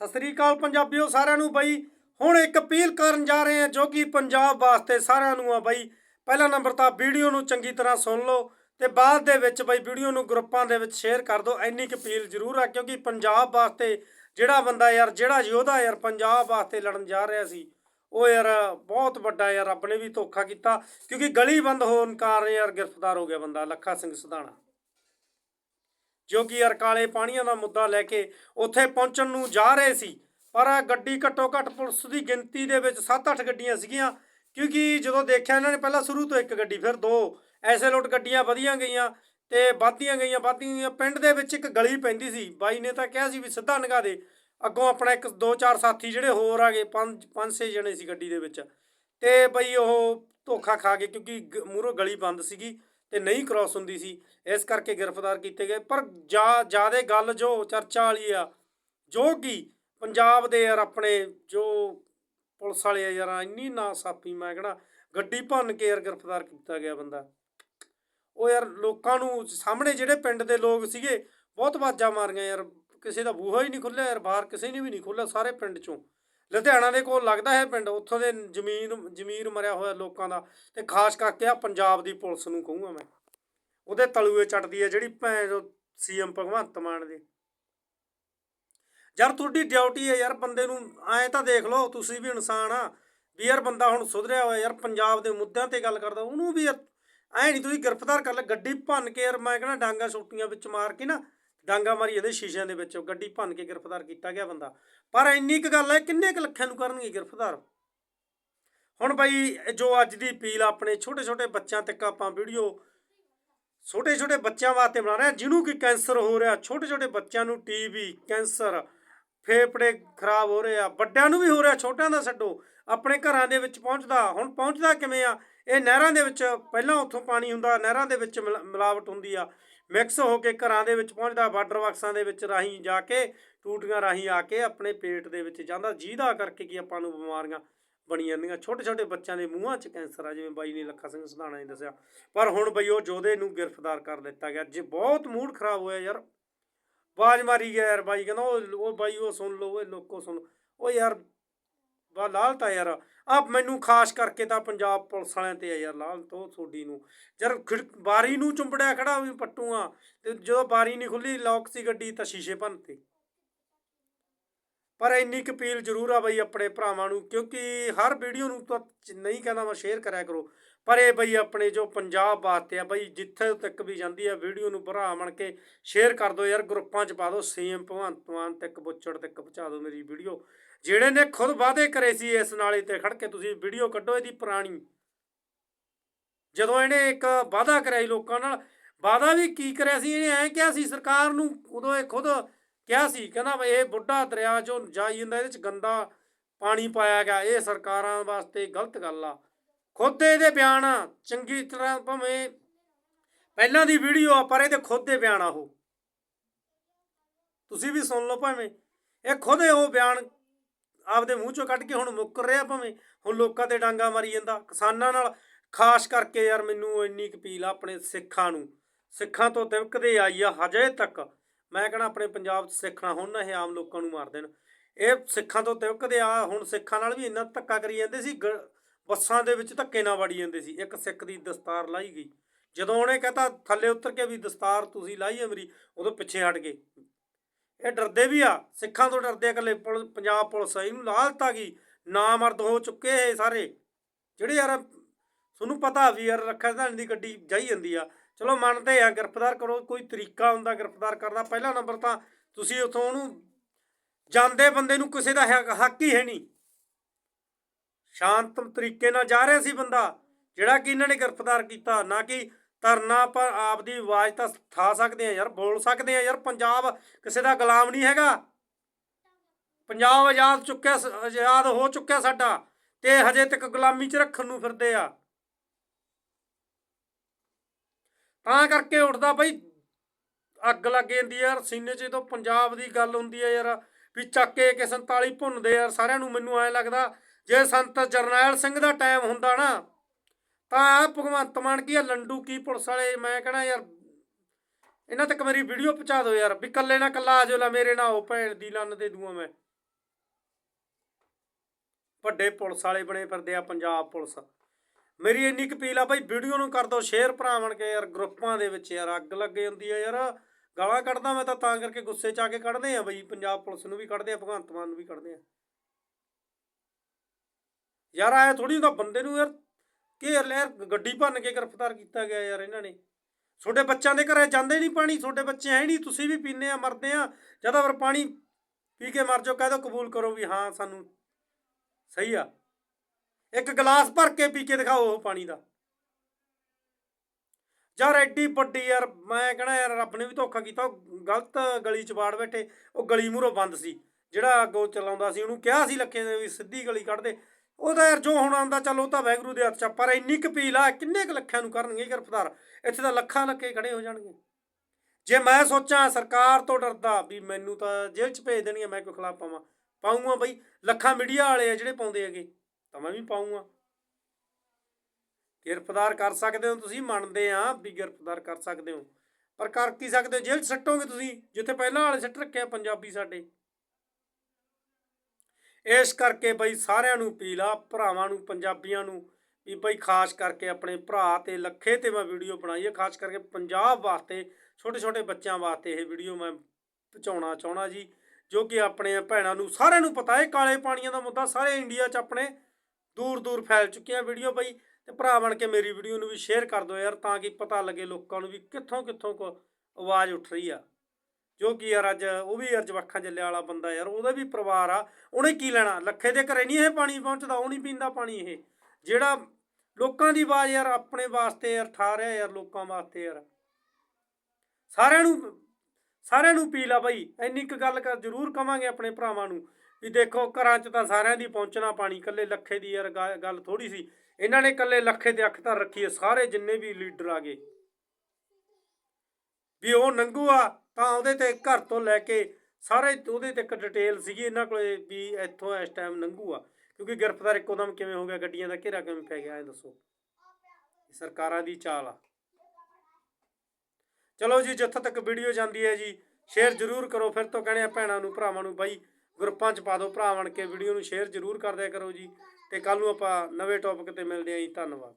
ਸਤਿ ਸ੍ਰੀ ਅਕਾਲ ਪੰਜਾਬੀਓ, ਸਾਰਿਆਂ ਨੂੰ ਬਈ। ਹੁਣ ਇੱਕ ਅਪੀਲ ਕਰਨ ਜਾ ਰਹੇ ਹਾਂ ਜੋ ਕਿ ਪੰਜਾਬ ਵਾਸਤੇ ਸਾਰਿਆਂ ਨੂੰ ਆ ਬਈ। ਪਹਿਲਾ ਨੰਬਰ ਤਾਂ ਵੀਡੀਓ ਨੂੰ ਚੰਗੀ ਤਰ੍ਹਾਂ ਸੁਣ ਲਓ ਤੇ ਬਾਅਦ ਦੇ ਵਿੱਚ ਬਈ ਵੀਡੀਓ ਨੂੰ ਗਰੁੱਪਾਂ ਦੇ ਵਿੱਚ ਸ਼ੇਅਰ ਕਰ ਦਿਓ। ਇੰਨੀ ਕੁ ਅਪੀਲ ਜ਼ਰੂਰ ਆ, ਕਿਉਂਕਿ ਪੰਜਾਬ ਵਾਸਤੇ ਜਿਹੜਾ ਬੰਦਾ ਯਾਰ, ਜਿਹੜਾ ਯੋਧਾ ਯਾਰ ਪੰਜਾਬ ਵਾਸਤੇ ਲੜਨ ਜਾ ਰਿਹਾ ਸੀ, ਉਹ ਯਾਰ ਬਹੁਤ ਵੱਡਾ ਯਾਰ, ਰੱਬ ਨੇ ਵੀ ਧੋਖਾ ਕੀਤਾ, ਕਿਉਂਕਿ ਗਲੀ ਬੰਦ ਹੋਣ ਕਾਰਨ ਯਾਰ ਗ੍ਰਿਫਤਾਰ ਹੋ ਗਿਆ ਬੰਦਾ, ਲੱਖਾ ਸਿੰਘ ਸਧਾਣਾ। ਜੋ ਕਿ ਅਰਕਾਲੇ ਪਾਣੀਆਂ ਦਾ ਮੁੱਦਾ ਲੈ ਕੇ ਉੱਥੇ ਪਹੁੰਚਣ ਨੂੰ ਜਾ ਰਹੇ ਸੀ। ਪਰ ਗੱਡੀ ਘੱਟੋ ਘੱਟ ਪੁਲਿਸ ਦੀ ਗਿਣਤੀ ਦੇ ਵਿੱਚ 7-8 ਗੱਡੀਆਂ ਸੀਗੀਆਂ, ਕਿਉਂਕਿ ਜਦੋਂ ਦੇਖਿਆ ਇਹਨਾਂ ਨੇ ਪਹਿਲਾਂ ਸ਼ੁਰੂ ਤੋਂ ਇੱਕ ਗੱਡੀ, ਫਿਰ ਦੋ। ਐਸੇ ਲੋਟ ਗੱਡੀਆਂ ਵਧੀਆਂ ਗਈਆਂ ਤੇ ਵੱਧਦੀਆਂ ਗਈਆਂ ਵੱਧਦੀਆਂ ਗਈਆਂ। ਪਿੰਡ ਦੇ ਵਿੱਚ ਇੱਕ ਗਲੀ ਪੈਂਦੀ ਸੀ। ਬਾਈ ਨੇ ਤਾਂ ਕਿਹਾ ਸੀ ਵੀ ਸਿੱਧਾ ਨਗਾ ਦੇ ਅੱਗੋਂ ਆਪਣਾ ਇੱਕ ਦੋ ਚਾਰ ਸਾਥੀ ਜਿਹੜੇ ਹੋਰ ਆ ਗਏ, ਪੰਜ ਪੰਜ, ਛੇ ਜਣੇ ਸੀ ਗੱਡੀ ਦੇ ਵਿੱਚ। ਤੇ ਬਈ ਉਹ ਧੋਖਾ ਖਾ ਗਏ, ਕਿਉਂਕਿ ਮੂਹਰੋਂ ਗਲੀ ਬੰਦ ਸੀਗੀ। ਤੇ ਨਹੀਂ ਕ੍ਰਾਸ ਹੁੰਦੀ ਸੀ। ਇਸ ਕਰਕੇ ਗ੍ਰਿਫਤਾਰ ਕੀਤੇ ਗਏ। ਪਰ ਜਾ ਜਿਆਦੇ ਗੱਲ ਜੋ ਚਰਚਾ ਵਾਲੀ ਆ, ਜੋ ਕਿ ਪੰਜਾਬ ਦੇ ਯਾਰ ਆਪਣੇ ਜੋ ਪੁਲਿਸ ਵਾਲੇ ਆ ਯਾਰ, ਇੰਨੀ ਨਾ ਸਾਫੀ ਮੈਂ ਕਹਣਾ, ਗੱਡੀ ਭੰਨ ਕੇ ਯਾਰ ਗ੍ਰਿਫਤਾਰ ਕੀਤਾ ਗਿਆ ਬੰਦਾ। ਉਹ ਯਾਰ ਲੋਕਾਂ ਨੂੰ ਸਾਹਮਣੇ ਜਿਹੜੇ ਪਿੰਡ ਦੇ ਲੋਕ ਸੀਗੇ, ਬਹੁਤ ਵਾਜਾਂ ਮਾਰੀਆਂ ਯਾਰ। ਕਿਸੇ ਦਾ ਬੂਹਾ ਹੀ ਨਹੀਂ ਖੁੱਲਿਆ ਯਾਰ, ਬਾਹਰ ਕਿਸੇ ਨੇ ਵੀ ਨਹੀਂ ਖੋਲ੍ਹਿਆ ਸਾਰੇ ਪਿੰਡ ਚੋਂ। ਲੁਧਿਆਣਾ ਦੇ ਕੋਲ ਲੱਗਦਾ ਹੈ ਪਿੰਡ, ਉੱਥੋਂ ਦੇ ਜ਼ਮੀਨ, ਜ਼ਮੀਰ ਮਰਿਆ ਹੋਇਆ ਲੋਕਾਂ ਦਾ ਤੇ ਖਾਸ ਕਰਕੇ ਆ ਪੰਜਾਬ ਦੀ ਪੁਲਿਸ ਨੂੰ ਕਹੂੰਗਾ ਮੈਂ। ਉਹਦੇ ਤਲੂਏ ਚੱਟਦੀ ਹੈ ਜਿਹੜੀ ਭੈਣ ਸੀਐਮ ਭਗਵੰਤ ਮਾਨ ਦੀ। ਯਾਰ ਤੁਹਾਡੀ ਡਿਊਟੀ ਹੈ ਯਾਰ ਬੰਦੇ ਨੂੰ ਐਂ ਤਾਂ ਦੇਖ ਲਓ, ਤੁਸੀਂ ਵੀ ਇਨਸਾਨ ਆ, ਵੀ ਯਾਰ ਬੰਦਾ ਹੁਣ ਸੁਧਰਿਆ ਹੋਇਆ ਯਾਰ ਪੰਜਾਬ ਦੇ ਮੁੱਦਿਆਂ ਤੇ ਗੱਲ ਕਰਦਾ, ਉਹਨੂੰ ਵੀ ਯਾਰ ਐਂ ਨਹੀਂ ਤੁਸੀਂ ਗ੍ਰਿਫਤਾਰ ਕਰ ਲੈ ਗੱਡੀ ਭੰਨ ਕੇ ਯਾਰ ਮੈਂ ਕਹਿੰਦਾ ਡਾਂਗਾ ਸੋਟੀਆਂ ਵਿੱਚ ਮਾਰ ਕੇ ਨਾ ਡਾਂਗਾ ਮਾਰੀ ਇਹਦੇ ਸ਼ੀਸ਼ਿਆਂ ਦੇ ਵਿੱਚ ਗੱਡੀ ਭੰਨ ਕੇ ਗ੍ਰਿਫਤਾਰ ਕੀਤਾ ਗਿਆ ਬੰਦਾ। ਪਰ ਇੰਨੀ ਕੁ ਗੱਲ ਹੈ ਕਿੰਨੇ ਕੁ ਲੱਖਾਂ ਨੂੰ ਕਰਨਗੇ ਗ੍ਰਿਫਤਾਰ? ਹੁਣ ਬਈ ਜੋ ਅੱਜ ਦੀ ਅਪੀਲ ਆਪਣੇ ਛੋਟੇ ਛੋਟੇ ਬੱਚਿਆਂ ਤੱਕ ਆਪਾਂ ਵੀਡੀਓ ਛੋਟੇ ਛੋਟੇ ਬੱਚਿਆਂ ਵਾਸਤੇ ਬਣਾ ਰਹੇ ਹਾਂ ਜਿਹਨੂੰ ਕਿ ਕੈਂਸਰ ਹੋ ਰਿਹਾ ਛੋਟੇ ਛੋਟੇ ਬੱਚਿਆਂ ਨੂੰ ਟੀਬੀ ਕੈਂਸਰ, ਫੇਫੜੇ ਖਰਾਬ ਹੋ ਰਹੇ ਆ, ਵੱਡਿਆਂ ਨੂੰ ਵੀ ਹੋ ਰਿਹਾ, ਛੋਟਿਆਂ ਦਾ ਛੱਡੋ, ਆਪਣੇ ਘਰਾਂ ਦੇ ਵਿੱਚ ਪਹੁੰਚਦਾ, ਹੁਣ ਪਹੁੰਚਦਾ ਕਿਵੇਂ ਆ? ਇਹ ਨਹਿਰਾਂ ਦੇ ਵਿੱਚ ਪਹਿਲਾਂ ਉੱਥੋਂ ਪਾਣੀ ਹੁੰਦਾ, ਨਹਿਰਾਂ ਦੇ ਵਿੱਚ ਮਿਲਾ- ਮਿਲਾਵਟ ਹੁੰਦੀ ਆ। ਮਿਕਸ ਹੋ ਕੇ ਘਰਾਂ ਦੇ ਵਿੱਚ ਪਹੁੰਚਦਾ, ਵਾਟਰ ਬਾਕਸਾਂ ਦੇ ਵਿੱਚ ਰਾਹੀਂ ਜਾ ਕੇ, ਟੂਟੀਆਂ ਰਾਹੀਂ ਆ ਕੇ ਆਪਣੇ ਪੇਟ ਦੇ ਵਿੱਚ ਜਾਂਦਾ, ਜਿਹਦਾ ਕਰਕੇ ਕੀ ਆਪਾਂ ਨੂੰ ਬਿਮਾਰੀਆਂ ਬਣੀ ਜਾਂਦੀਆਂ। ਛੋਟੇ ਛੋਟੇ ਬੱਚਿਆਂ ਦੇ ਮੂੰਹਾਂ 'ਚ ਕੈਂਸਰ ਆ, ਜਿਵੇਂ ਬਾਈ ਨੇ ਲੱਖਾ ਸਿੰਘ ਸਧਾਣਾ ਨੇ ਦੱਸਿਆ। ਪਰ ਹੁਣ ਬਈ ਉਹ ਜੋਧੇ ਨੂੰ ਗ੍ਰਿਫਤਾਰ ਕਰ ਦਿੱਤਾ ਗਿਆ। ਜੇ ਬਹੁਤ ਮੂਡ ਖਰਾਬ ਹੋਇਆ ਯਾਰ, ਬਾਜ ਮਾਰੀ ਗਿਆ ਯਾਰ ਬਾਈ, ਕਹਿੰਦਾ ਉਹ ਉਹ ਬਾਈ ਉਹ ਸੁਣ ਲਓ, ਉਹ ਲੋਕੋ ਸੁਣ ਉਹ ਯਾਰ ਬਾ ਲਾਲਤਾ ਯਾਰ। ਆ ਮੈਨੂੰ ਖਾਸ ਕਰਕੇ ਤਾਂ ਪੰਜਾਬ ਪੁਲਿਸ ਵਾਲਿਆਂ ਤੇ ਆ ਯਾਰ ਲਾਲ ਤੋਂ ਤੁਹਾਡੀ ਨੂੰ। ਯਾਰ ਬਾਰੀ ਨੂੰ ਚੁੰਬੜਿਆ ਖੜਾ ਵੀ ਪੱਟੂਆਂ ਤੇ ਜਦੋਂ ਬਾਰੀ ਨਹੀਂ ਖੁੱਲੀ ਲੌਕ ਸੀ ਗੱਡੀ ਤਾਂ ਸ਼ੀਸ਼ੇ ਭੰਨਤੇ। ਪਰ ਇੰਨੀ ਕੁ ਅਪੀਲ ਜ਼ਰੂਰ ਆ ਬਈ ਆਪਣੇ ਭਰਾਵਾਂ ਨੂੰ, ਕਿਉਂਕਿ ਹਰ ਵੀਡੀਓ ਨੂੰ ਤਾਂ ਨਹੀਂ ਕਹਿੰਦਾ ਮੈਂ ਸ਼ੇਅਰ ਕਰਿਆ ਕਰੋ। ਪਰ ਇਹ ਬਈ ਆਪਣੇ ਜੋ ਪੰਜਾਬ ਵਾਸਤੇ ਆ ਬਈ, ਜਿੱਥੇ ਤੱਕ ਵੀ ਜਾਂਦੀ ਆ ਵੀਡੀਓ ਨੂੰ ਭਰਾ ਬਣ ਕੇ ਸ਼ੇਅਰ ਕਰ ਦਿਓ ਯਾਰ, ਗਰੁੱਪਾਂ 'ਚ ਪਾ ਦਿਓ ਸੀਐਮ ਭਗਵੰਤ ਮਾਨ ਤੱਕ ਬੁੱਚੜ ਤੱਕ ਪਹੁੰਚਾ ਦਿਓ ਮੇਰੀ ਵੀਡੀਓ। ਜਿਹੜੇ ਨੇ ਖੁਦ ਵਾਅਦੇ ਕਰੇ ਸੀ ਇਸ ਨਾਲੇ ਤੇ ਖੜ ਕੇ ਤੁਸੀਂ ਵੀਡੀਓ ਕੱਢੋ ਇਹਦੀ ਪੁਰਾਣੀ। ਜਦੋਂ ਇਹਨੇ ਇੱਕ ਵਾਅਦਾ ਕਰਿਆ ਸੀ ਲੋਕਾਂ ਨਾਲ, ਵਾਅਦਾ ਵੀ ਕੀ ਕਰਿਆ ਸੀ? ਇਹਨੇ ਐਂ ਕਿਹਾ ਸੀ, ਸਰਕਾਰ ਨੂੰ ਉਦੋਂ ਇਹ ਖੁਦ ਕਿਹਾ ਸੀ, ਕਹਿੰਦਾ ਇਹ ਬੁੱਢਾ ਦਰਿਆ ਜੋ ਜਾਈ ਜਾਂਦਾ, ਇਹਦੇ ਚ ਗੰਦਾ ਪਾਣੀ ਪਾਇਆ ਗਿਆ, ਇਹ ਸਰਕਾਰਾਂ ਵਾਸਤੇ ਗਲਤ ਗੱਲ ਆ। ਖੁਦ ਇਹਦੇ ਬਿਆਨ ਆ, ਚੰਗੀ ਤਰ੍ਹਾਂ ਭਾਵੇਂ ਪਹਿਲਾਂ ਦੀ ਵੀਡੀਓ ਆ, ਪਰ ਇਹਦੇ ਖੁਦ ਦੇ ਬਿਆਨ ਆ ਉਹ। ਤੁਸੀਂ ਵੀ ਸੁਣ ਲਓ ਭਾਵੇਂ। ਇਹ ਖੁਦ ਉਹ ਬਿਆਨ ਆਪਦੇ ਮੂੰਹ ਚੋਂ ਕੱਢ ਕੇ ਹੁਣ ਮੁੱਕਰ ਰਿਹਾ ਭਾਵੇਂ, ਹੁਣ ਲੋਕਾਂ ਤੇ ਡਾਂਗਾ ਮਾਰੀ ਜਾਂਦਾ। ਕਿਸਾਨਾਂ ਨਾਲ ਖਾਸ ਕਰਕੇ ਯਾਰ ਮੈਨੂੰ ਇੰਨੀ ਕੁ ਅਪੀਲ ਆ ਆਪਣੇ ਸਿੱਖਾਂ ਨੂੰ। ਸਿੱਖਾਂ ਤੋਂ ਤਿਵਕਦੇ ਆਈ ਆ ਹਜੇ ਤੱਕ। ਮੈਂ ਕਹਣਾ ਆਪਣੇ ਪੰਜਾਬ 'ਚ ਸਿੱਖਣਾ, ਹੁਣ ਨਾ ਇਹ ਆਮ ਲੋਕਾਂ ਨੂੰ ਮਾਰ ਦੇਣ। ਇਹ ਸਿੱਖਾਂ ਤੋਂ ਤਿਵਕਦੇ ਆ, ਹੁਣ ਸਿੱਖਾਂ ਨਾਲ ਵੀ ਇੰਨਾ ਧੱਕਾ ਕਰੀ ਜਾਂਦੇ ਸੀ, ਗ- ਬੱਸਾਂ ਦੇ ਵਿੱਚ ਧੱਕੇ ਨਾਲ ਵੜੀ ਜਾਂਦੇ ਸੀ। ਇੱਕ ਸਿੱਖ ਦੀ ਦਸਤਾਰ ਲਾਈ ਗਈ। ਜਦੋਂ ਉਹਨੇ ਕਹਤਾ, ਥੱਲੇ ਉਤਰ ਕੇ ਵੀ ਦਸਤਾਰ ਤੁਸੀਂ ਲਾਈ ਹੈ ਮੇਰੀ, ਉਦੋਂ ਪਿੱਛੇ ਹਟ ਗਏ। ਇਹ ਡਰਦੇ ਵੀ ਆ, ਸਿੱਖਾਂ ਤੋਂ ਡਰਦੇ ਆ ਇਕੱਲੇ ਪੁਲਿਸ ਪੰਜਾਬ ਪੁਲਿਸ ਆ, ਇਹਨੂੰ ਲਾਲਤ ਆ ਗਈ, ਨਾਮਰਦ ਹੋ ਚੁੱਕੇ ਇਹ ਸਾਰੇ। ਜਿਹੜੇ ਯਾਰ, ਤੁਹਾਨੂੰ ਪਤਾ ਵੀ ਯਾਰ ਰੱਖਾ ਧਾਨ ਦੀ ਗੱਡੀ ਜਾਈ ਜਾਂਦੀ ਆ। ਚਲੋ ਮੰਨਦੇ ਆ, ਗ੍ਰਿਫਤਾਰ ਕਰੋ, ਕੋਈ ਤਰੀਕਾ ਹੁੰਦਾ ਗ੍ਰਿਫਤਾਰ ਕਰਨ ਦਾ, ਪਹਿਲਾ ਨੰਬਰ ਤਾਂ ਤੁਸੀਂ ਉਥੋਂ ਉਹਨੂੰ ਜਾਂਦੇ ਬੰਦੇ ਨੂੰ ਕਿਸੇ ਦਾ ਹੱਕ ਹੀ ਹੈ ਨਹੀਂ। ਸ਼ਾਂਤਮ ਤਰੀਕੇ ਨਾਲ ਜਾ ਰਿਹਾ ਸੀ ਬੰਦਾ, ਜਿਹੜਾ ਕਿ ਇਹਨਾਂ ਨੇ ਗ੍ਰਿਫਤਾਰ ਕੀਤਾ, ਨਾ ਕਿ ਧਰਨਾ ਪਰ ਆਪਦੀ ਆਵਾਜ਼ ਤਾਂ ਥਾ ਸਕਦੇ ਆ ਯਾਰ, ਬੋਲ ਸਕਦੇ ਆ ਯਾਰ, ਪੰਜਾਬ ਕਿਸੇ ਦਾ ਗੁਲਾਮ ਨਹੀਂ ਹੈਗਾ। ਪੰਜਾਬ ਆਜ਼ਾਦ ਚੁੱਕਿਆ ਆਜ਼ਾਦ ਹੋ ਚੁੱਕਿਆ ਸਾਡਾ ਤੇ ਹਜੇ ਤੱਕ ਗੁਲਾਮੀ 'ਚ ਰੱਖਣ ਨੂੰ ਫਿਰਦੇ ਆ। ਤਾਂ ਕਰਕੇ ਉੱਠਦਾ ਬਈ, ਅੱਗ ਲੱਗ ਜਾਂਦੀ ਆ ਯਾਰ, ਸੀਨੇ 'ਚ ਜਦੋਂ ਪੰਜਾਬ ਦੀ ਗੱਲ ਹੁੰਦੀ ਆ ਯਾਰ, ਵੀ ਚੱਕ ਕੇ ਕਿ 47 ਭੁੰਨਦੇ ਯਾਰ, ਸਾਰਿਆਂ ਨੂੰ ਮੈਨੂੰ ਐ ਲੱਗਦਾ, ਜੇ ਸੰਤ ਜਰਨੈਲ ਸਿੰਘ ਦਾ ਟਾਈਮ ਹੁੰਦਾ ਨਾ ਤਾਂ ਆ ਭਗਵੰਤ ਮਾਨ ਕੀ ਆ, ਲੰਡੂ ਕੀ ਪੁਲਿਸ ਵਾਲੇ, ਮੈਂ ਕਹਣਾ ਯਾਰ, ਇਹਨਾਂ ਤੱਕ ਮੇਰੀ ਵੀਡੀਓ ਪਹੁੰਚਾ ਦਿਓ ਯਾਰ, ਵੀ ਕੱਲੇ ਨਾ ਕੱਲਾ ਆ ਜਾਓ ਲੈ ਮੇਰੇ ਨਾਲ ਉਹ ਭੈਣ ਦੀ, ਲੰਨ ਦੇ ਦੂਆ ਮੈਂ। ਵੱਡੇ ਪੁਲਿਸ ਵਾਲੇ ਬਣੇ ਫਿਰਦੇ ਆ, ਪੰਜਾਬ ਪੁਲਿਸ। ਮੇਰੀ ਇੰਨੀ ਕੁ ਅਪੀਲ ਆ ਬਾਈ ਵੀਡੀਓ ਨੂੰ ਕਰ ਦਿਓ ਸ਼ੇਅਰ ਭਰਾ ਬਣ ਕੇ ਯਾਰ, ਗਰੁੱਪਾਂ ਦੇ ਵਿੱਚ ਯਾਰ, ਅੱਗ ਲੱਗੇ ਹੁੰਦੀ ਆ ਯਾਰ। ਗਾਲਾਂ ਕੱਢਦਾ ਮੈਂ ਤਾਂ ਤਾਂ ਕਰਕੇ ਗੁੱਸੇ ਚ ਆ ਕੇ ਕੱਢਦੇ ਆ ਬਈ, ਪੰਜਾਬ ਪੁਲਿਸ ਨੂੰ ਵੀ ਕੱਢਦੇ ਆ, ਭਗਵੰਤ ਮਾਨ ਨੂੰ ਵੀ ਕੱਢਦੇ ਆ। ਯਾਰ, ਆਇਆ ਥੋੜੀ ਹੁੰਦਾ ਬੰਦੇ ਨੂੰ ਯਾਰ ਘੇਰ ਲਿਆ ਯਾਰ ਗੱਡੀ ਭੰਨ ਕੇ ਗ੍ਰਿਫਤਾਰ ਕੀਤਾ ਗਿਆ ਯਾਰ ਇਹਨਾਂ ਨੇ। ਤੁਹਾਡੇ ਬੱਚਿਆਂ ਦੇ ਘਰੇ ਜਾਂਦੇ ਨਹੀਂ ਪਾਣੀ, ਤੁਹਾਡੇ ਬੱਚੇ ਹੈ ਨਹੀਂ ਤੁਸੀਂ ਵੀ ਪੀਂਦੇ ਆ, ਮਰਦੇ ਆ। ਜਦੋਂ ਫਿਰ ਪਾਣੀ ਪੀ ਕੇ ਮਰ ਜਾਓ, ਕਹਿ ਦੋ ਕਬੂਲ ਕਰੋ ਵੀ ਹਾਂ, ਸਾਨੂੰ ਸਹੀ ਆ। ਇੱਕ ਗਲਾਸ ਭਰ ਕੇ ਪੀ ਕੇ ਦਿਖਾਓ ਉਹ ਪਾਣੀ ਦਾ। ਯਾਰ ਐਡੀ ਵੱਡੀ ਯਾਰ, ਮੈਂ ਕਹਣਾ ਯਾਰ ਰੱਬ ਨੇ ਵੀ ਧੋਖਾ ਕੀਤਾ, ਉਹ ਗਲਤ ਗਲੀ ਚ ਬਾੜ ਬੈਠੇ, ਉਹ ਗਲੀ ਮੂਹਰੋਂ ਬੰਦ ਸੀ। ਜਿਹੜਾ ਅੱਗੋਂ ਚਲਾਉਂਦਾ ਸੀ, ਉਹਨੂੰ ਕਿਹਾ ਸੀ ਲੱਖੇ ਨੇ ਵੀ ਸਿੱਧੀ ਗਲੀ ਕੱਢ ਦੇ। ਉਹਦਾ ਯਾਰ ਜੋ ਹੁਣ ਆਉਂਦਾ, ਚੱਲ ਉਹ ਤਾਂ ਵੈਗਰੂ ਦੇ ਹੱਥ ਚ ਪਰ ਇੰਨੀ ਕੁ ਪੀਲ ਆ, ਕਿੰਨੇ ਕੁ ਲੱਖਾਂ ਨੂੰ ਕਰਨਗੇ ਗ੍ਰਿਫਤਾਰ? ਇੱਥੇ ਤਾਂ ਲੱਖਾਂ ਲੱਖੇ ਖੜੇ ਹੋ ਜਾਣਗੇ। ਜੇ ਮੈਂ ਸੋਚਾਂ, ਸਰਕਾਰ ਤੋਂ ਡਰਦਾ ਵੀ ਮੈਨੂੰ ਤਾਂ ਜੇਲ੍ਹ 'ਚ ਭੇਜ ਦੇਣੀ ਮੈਂ ਕੋਈ ਖਿਲਾਫ ਪਾਵਾਂ? ਪਾਉਂਗਾ ਬਈ, ਲੱਖਾਂ ਮੀਡੀਆ ਵਾਲੇ ਆ ਜਿਹੜੇ ਪਾਉਂਦੇ ਹੈਗੇ, ਤਾਂ ਮੈਂ ਵੀ ਪਾਉਂਗਾ। ਗ੍ਰਿਫਤਾਰ ਕਰ ਸਕਦੇ ਹੋ ਤੁਸੀਂ, ਮੰਨਦੇ ਆ ਵੀ ਗ੍ਰਿਫਤਾਰ ਕਰ ਸਕਦੇ ਹੋ, ਪਰ ਕਰ ਕੀ ਸਕਦੇ ਹੋ? ਜੇਲ੍ਹ 'ਚ ਸੱਟੋਗੇ ਤੁਸੀਂ, ਜਿੱਥੇ ਪਹਿਲਾਂ ਵਾਲੇ ਸੱਟ ਰੱਖਿਆ ਪੰਜਾਬੀ ਸਾਡੇ। ਇਸ ਕਰਕੇ ਬਈ ਸਾਰਿਆਂ ਨੂੰ ਅਪੀਲ ਆ, ਭਰਾਵਾਂ ਨੂੰ, ਪੰਜਾਬੀਆਂ ਨੂੰ ਵੀ ਬਈ ਖਾਸ ਕਰਕੇ ਆਪਣੇ ਭਰਾ ਤੇ ਲੱਖੇ ਤੇ ਮੈਂ ਵੀਡੀਓ ਬਣਾਈ ਹੈ ਖਾਸ ਕਰਕੇ ਪੰਜਾਬ ਵਾਸਤੇ ਛੋਟੇ ਛੋਟੇ ਬੱਚਿਆਂ ਵਾਸਤੇ ਇਹ ਵੀਡੀਓ ਮੈਂ ਪਹੁੰਚਾਉਣਾ ਚਾਹਣਾ ਜੀ, ਜੋ ਕਿ ਆਪਣੇ ਭੈਣਾਂ ਨੂੰ ਸਾਰਿਆਂ ਨੂੰ ਪਤਾ ਹੈ, ਕਾਲੇ ਪਾਣੀਆਂ ਦਾ ਮੁੱਦਾ ਸਾਰੇ ਇੰਡੀਆ 'ਚ ਆਪਣੇ ਦੂਰ ਦੂਰ ਫੈਲ ਚੁੱਕਿਆ ਵੀਡੀਓ ਬਈ, ਤੇ ਭਰਾ ਬਣ ਕੇ ਮੇਰੀ ਵੀਡੀਓ ਨੂੰ ਵੀ ਸ਼ੇਅਰ ਕਰ ਦਿਓ ਯਾਰ, ਤਾਂ ਕਿ ਪਤਾ ਲੱਗੇ ਲੋਕਾਂ ਨੂੰ ਵੀ ਕਿੱਥੋਂ ਕਿੱਥੋਂ ਕੋ ਆਵਾਜ਼ ਉੱਠ ਰਹੀ ਆ। ਜੋ ਕਿ ਯਾਰ ਅੱਜ, ਉਹ ਵੀ ਯਾਰ ਜਵਾਖਾਂ ਜੱਲੇ ਵਾਲਾ ਬੰਦਾ ਯਾਰ, ਉਹਦਾ ਵੀ ਪਰਿਵਾਰ ਆ। ਉਹਨੇ ਕੀ ਲੈਣਾ? ਲੱਖੇ ਦੇ ਘਰੇ ਨਹੀਂ ਇਹ ਪਾਣੀ ਪਹੁੰਚਦਾ, ਉਹ ਨਹੀਂ ਪੀਂਦਾ ਪਾਣੀ ਇਹ। ਜਿਹੜਾ ਲੋਕਾਂ ਦੀ ਆਵਾਜ਼ ਯਾਰ, ਆਪਣੇ ਵਾਸਤੇ ਯਾਰ, ਠਾ ਰਿਹਾ ਯਾਰ ਲੋਕਾਂ ਵਾਸਤੇ ਯਾਰ। ਸਾਰਿਆਂ ਨੂੰ ਸਾਰਿਆਂ ਨੂੰ ਅਪੀਲ ਆ ਬਾਈ। ਇੰਨੀ ਕੁ ਗੱਲ ਕਰ, ਜ਼ਰੂਰ ਕਵਾਂਗੇ ਆਪਣੇ ਭਰਾਵਾਂ ਨੂੰ ਵੀ ਦੇਖੋ, ਘਰਾਂ 'ਚ ਤਾਂ ਸਾਰਿਆਂ ਦੀ ਪਹੁੰਚਣਾ ਪਾਣੀ ਕੱਲੇ ਲੱਖੇ ਦੀ ਯਾਰ ਗੱਲ ਥੋੜੀ ਸੀ। ਇਹਨਾਂ ਨੇ ਕੱਲੇ ਲੱਖੇ ਦੇ ਅੱਖ ਧਰ ਰੱਖੀ ਸਾਰੇ ਜਿੰਨੇ ਵੀ ਲੀਡਰ ਆ ਗਏ। ਵੀ ਉਹ ਨੰਗੂ ਆ, ਤਾਂ ਉਹਦੇ ਤੇ ਘਰ ਤੋਂ ਲੈ ਕੇ ਸਾਰੇ ਉਹਦੇ ਤੇ ਇੱਕ ਡਿਟੇਲ ਸੀਗੀ ਇਹਨਾਂ ਕੋਲੇ ਵੀ ਇੱਥੋਂ ਇਸ ਟਾਈਮ ਨੰਗੂ ਆ। ਕਿਉਂਕਿ ਗ੍ਰਿਫਤਾਰ ਇੱਕੋ ਦਮ ਕਿਵੇਂ ਹੋ ਗਿਆ, ਗੱਡੀਆਂ ਦਾ ਘੇਰਾ ਕਿਵੇਂ ਪੈ ਗਿਆ, ਇਹ ਦੱਸੋ। ਸਰਕਾਰਾਂ ਦੀ ਚਾਲ ਆ। ਚਲੋ ਜੀ, ਜਿੱਥੇ ਤੱਕ ਵੀਡੀਓ ਜਾਂਦੀ ਹੈ ਜੀ ਸ਼ੇਅਰ ਜ਼ਰੂਰ ਕਰੋ। ਫਿਰ ਤੋਂ ਕਹਣੇ ਆ ਭੈਣਾਂ ਨੂੰ, ਭਰਾਵਾਂ ਨੂੰ, ਬਾਈ, ਗਰੁੱਪਾਂ 'ਚ ਪਾ ਦਿਓ। ਭਰਾ ਬਣ ਕੇ ਵੀਡੀਓ ਨੂੰ ਸ਼ੇਅਰ ਜ਼ਰੂਰ ਕਰਦਿਆ ਕਰੋ ਜੀ। ਤੇ ਕੱਲ ਨੂੰ ਆਪਾਂ ਨਵੇਂ ਟੌਪਿਕ ਤੇ ਮਿਲਦੇ ਆਂ ਜੀ। ਧੰਨਵਾਦ।